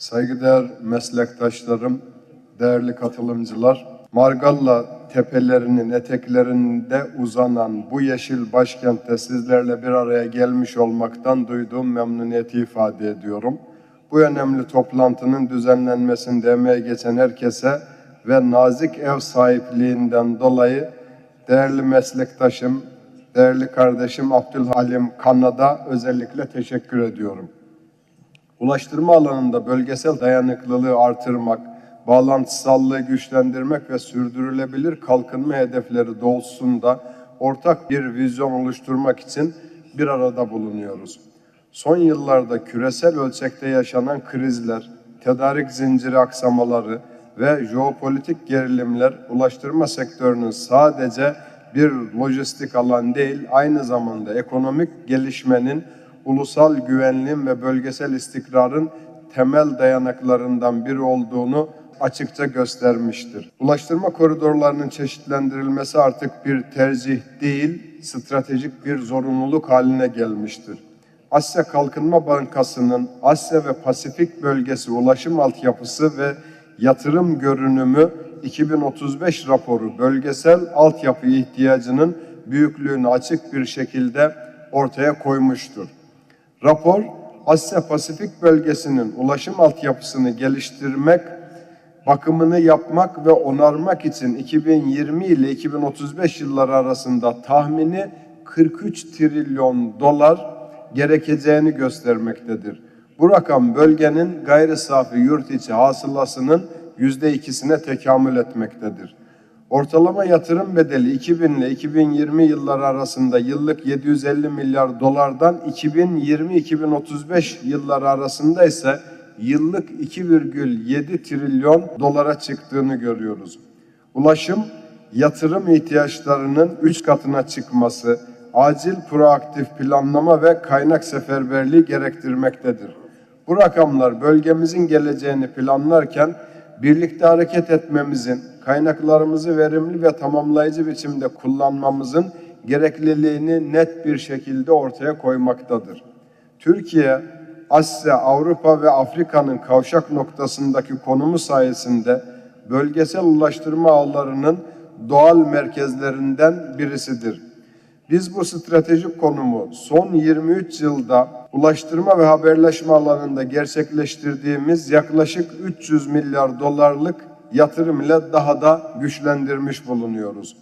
Saygıdeğer meslektaşlarım, değerli katılımcılar, Margalla tepelerinin eteklerinde uzanan bu yeşil başkentte sizlerle bir araya gelmiş olmaktan duyduğum memnuniyeti ifade ediyorum. Bu önemli toplantının düzenlenmesinde emeği geçen herkese ve nazik ev sahipliğinden dolayı değerli meslektaşım, değerli kardeşim Abdülhalim Kanada özellikle teşekkür ediyorum. Ulaştırma alanında bölgesel dayanıklılığı artırmak, bağlantısallığı güçlendirmek ve sürdürülebilir kalkınma hedefleri doğrultusunda ortak bir vizyon oluşturmak için bir arada bulunuyoruz. Son yıllarda küresel ölçekte yaşanan krizler, tedarik zinciri aksamaları ve jeopolitik gerilimler ulaştırma sektörünün sadece bir lojistik alan değil, aynı zamanda ekonomik gelişmenin, ulusal güvenliğin ve bölgesel istikrarın temel dayanaklarından biri olduğunu açıkça göstermiştir. Ulaştırma koridorlarının çeşitlendirilmesi artık bir tercih değil, stratejik bir zorunluluk haline gelmiştir. Asya Kalkınma Bankası'nın Asya ve Pasifik bölgesi ulaşım altyapısı ve yatırım görünümü 2035 raporu bölgesel altyapı ihtiyacının büyüklüğünü açık bir şekilde ortaya koymuştur. Rapor, Asya Pasifik bölgesinin ulaşım altyapısını geliştirmek, bakımını yapmak ve onarmak için 2020 ile 2035 yılları arasında tahmini 43 trilyon dolar gerekeceğini göstermektedir. Bu rakam bölgenin gayri safi yurt içi hasılasının yüzde ikisine tekamül etmektedir. Ortalama yatırım bedeli 2000 ile 2020 yılları arasında yıllık 750 milyar dolardan 2020-2035 yılları arasında ise yıllık 2,7 trilyon dolara çıktığını görüyoruz. Ulaşım, yatırım ihtiyaçlarının 3 katına çıkması, acil proaktif planlama ve kaynak seferberliği gerektirmektedir. Bu rakamlar bölgemizin geleceğini planlarken birlikte hareket etmemizin, kaynaklarımızı verimli ve tamamlayıcı biçimde kullanmamızın gerekliliğini net bir şekilde ortaya koymaktadır. Türkiye, Asya, Avrupa ve Afrika'nın kavşak noktasındaki konumu sayesinde bölgesel ulaştırma ağlarının doğal merkezlerinden birisidir. Biz bu stratejik konumu son 23 yılda ulaştırma ve haberleşme alanında gerçekleştirdiğimiz yaklaşık 300 milyar dolarlık yatırım ile daha da güçlendirmiş bulunuyoruz.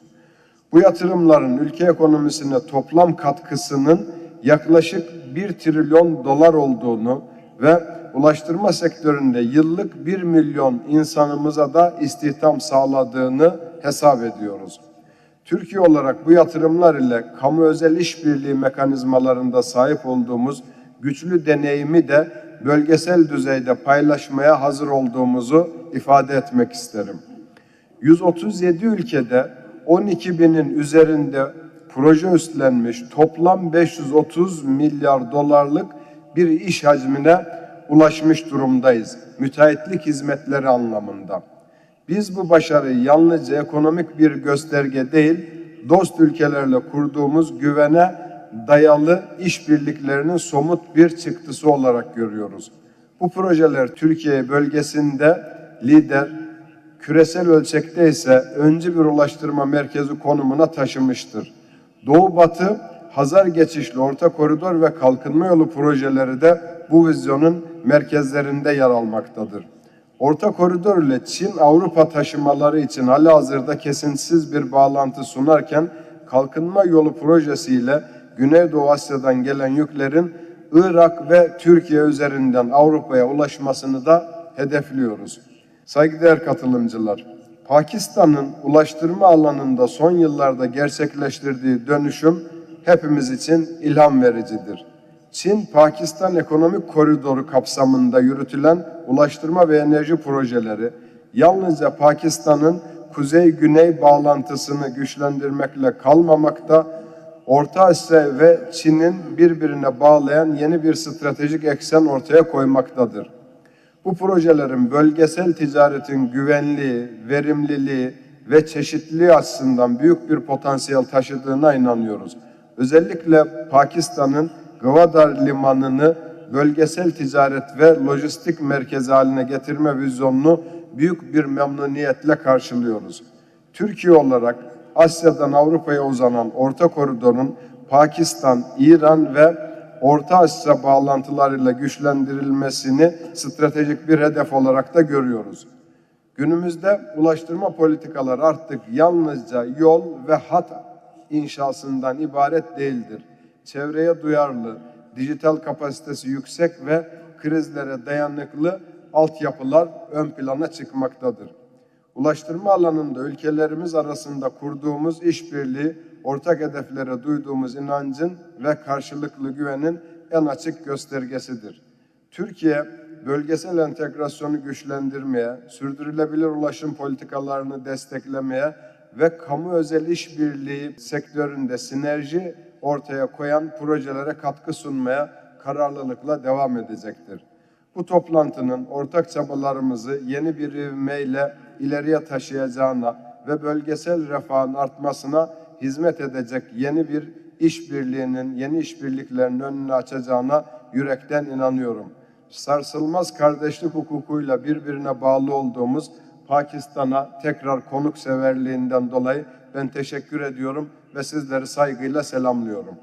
Bu yatırımların ülke ekonomisine toplam katkısının yaklaşık 1 trilyon dolar olduğunu ve ulaştırma sektöründe yıllık 1 milyon insanımıza da istihdam sağladığını hesap ediyoruz. Türkiye olarak bu yatırımlar ile kamu özel işbirliği mekanizmalarında sahip olduğumuz güçlü deneyimi de bölgesel düzeyde paylaşmaya hazır olduğumuzu ifade etmek isterim. 137 ülkede 12 binin üzerinde proje üstlenmiş toplam 530 milyar dolarlık bir iş hacmine ulaşmış durumdayız. Müteahhitlik hizmetleri anlamında. Biz bu başarıyı yalnızca ekonomik bir gösterge değil, dost ülkelerle kurduğumuz güvene dayalı işbirliklerinin somut bir çıktısı olarak görüyoruz. Bu projeler Türkiye bölgesinde lider, küresel ölçekte ise öncü bir ulaştırma merkezi konumuna taşımıştır. Doğu Batı Hazar geçişli orta koridor ve kalkınma yolu projeleri de bu vizyonun merkezlerinde yer almaktadır. Orta koridor ile Çin-Avrupa taşımaları için halihazırda kesintisiz bir bağlantı sunarken kalkınma yolu projesiyle Güneydoğu Asya'dan gelen yüklerin Irak ve Türkiye üzerinden Avrupa'ya ulaşmasını da hedefliyoruz. Saygıdeğer katılımcılar, Pakistan'ın ulaştırma alanında son yıllarda gerçekleştirdiği dönüşüm hepimiz için ilham vericidir. Çin-Pakistan ekonomik koridoru kapsamında yürütülen ulaştırma ve enerji projeleri yalnızca Pakistan'ın kuzey-güney bağlantısını güçlendirmekle kalmamakta, Orta Asya ve Çin'in birbirine bağlayan yeni bir stratejik eksen ortaya koymaktadır. Bu projelerin bölgesel ticaretin güvenliği, verimliliği ve çeşitliliği açısından büyük bir potansiyel taşıdığına inanıyoruz. Özellikle Pakistan'ın Gwadar limanını bölgesel ticaret ve lojistik merkezi haline getirme vizyonunu büyük bir memnuniyetle karşılıyoruz. Türkiye olarak Asya'dan Avrupa'ya uzanan orta koridorun Pakistan, İran ve Orta Asya bağlantılarıyla güçlendirilmesini stratejik bir hedef olarak da görüyoruz. Günümüzde ulaştırma politikaları artık yalnızca yol ve hat inşasından ibaret değildir. Çevreye duyarlı, dijital kapasitesi yüksek ve krizlere dayanıklı altyapılar ön plana çıkmaktadır. Ulaştırma alanında ülkelerimiz arasında kurduğumuz işbirliği, ortak hedeflere duyduğumuz inancın ve karşılıklı güvenin en açık göstergesidir. Türkiye, bölgesel entegrasyonu güçlendirmeye, sürdürülebilir ulaşım politikalarını desteklemeye ve kamu özel işbirliği sektöründe sinerji ortaya koyan projelere katkı sunmaya kararlılıkla devam edecektir. Bu toplantının ortak çabalarımızı yeni bir ivmeyle ileriye taşıyacağına ve bölgesel refahın artmasına hizmet edecek yeni bir işbirliğinin, yeni işbirliklerinin önünü açacağına yürekten inanıyorum. Sarsılmaz kardeşlik hukukuyla birbirine bağlı olduğumuz Pakistan'a tekrar konukseverliğinden dolayı ben teşekkür ediyorum ve sizleri saygıyla selamlıyorum.